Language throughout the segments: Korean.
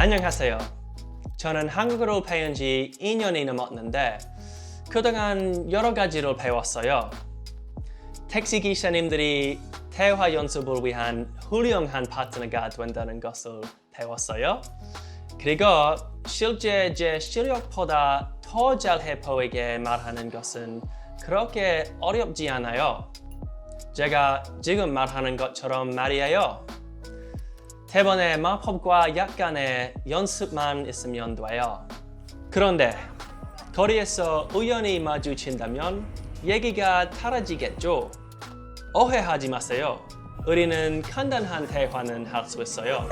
안녕하세요. 저는 한국어를 배운 지 2년이 넘었는데 그동안 여러 가지를 배웠어요. 택시 기사님들이 대화 연습을 위한 훌륭한 파트너가 된다는 것을 배웠어요. 그리고 실제 제 실력보다 더 잘해 보이게 말하는 것은 그렇게 어렵지 않아요. 제가 지금 말하는 것처럼 말이에요. 대본의 마법과 약간의 연습만 있으면 돼요. 그런데 거리에서 우연히 마주친다면 얘기가 달라지겠죠. 오해하지 마세요. 우리는 간단한 대화는 할 수 있어요.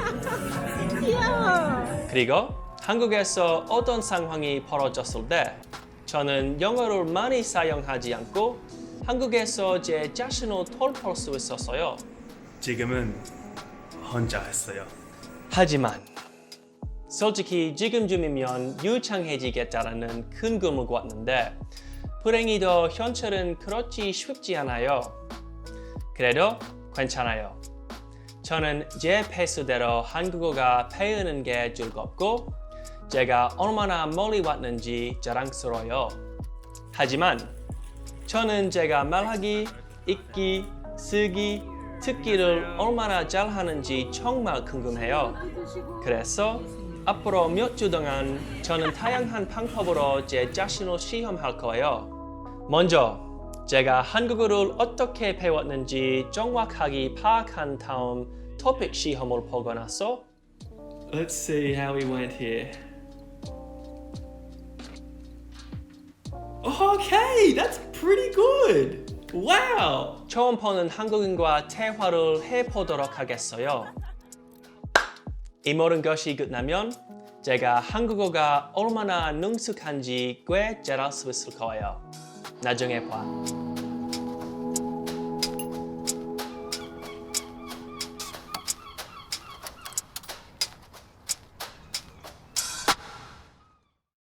그리고 한국에서 어떤 상황이 벌어졌을 때 저는 영어를 많이 사용하지 않고 한국에서 제 자신을 돌볼 수 있었어요. 지금은 혼자 했어요. 하지만 솔직히 지금쯤이면 유창해지겠다라는 큰 꿈을 꿨는데 불행히도 현실은 그렇지 쉽지 않아요. 그래도 괜찮아요. 저는 제 페이스대로 한국어가 배우는 게 즐겁고 제가 얼마나 멀리 왔는지 자랑스러워요. 하지만 저는 제가 말하기, 읽기, 쓰기, 듣기를 얼마나 잘하는지 정말 궁금해요. 그래서 앞으로 몇 주 동안 저는 다양한 방법으로 제 자신을 시험할 거예요. 먼저 제가 한국어를 어떻게 배웠는지 정확하게 파악한 다음 토픽 시험을 보고 나서 Let's see how we went here. Okay, that's pretty good. 와우! 처음 보는 한국인과 대화를 해보도록 하겠어요. 이 모든 것이 끝나면 제가 한국어가 얼마나 능숙한지 꽤 잘 알 수 있을 거예요. 나중에 봐.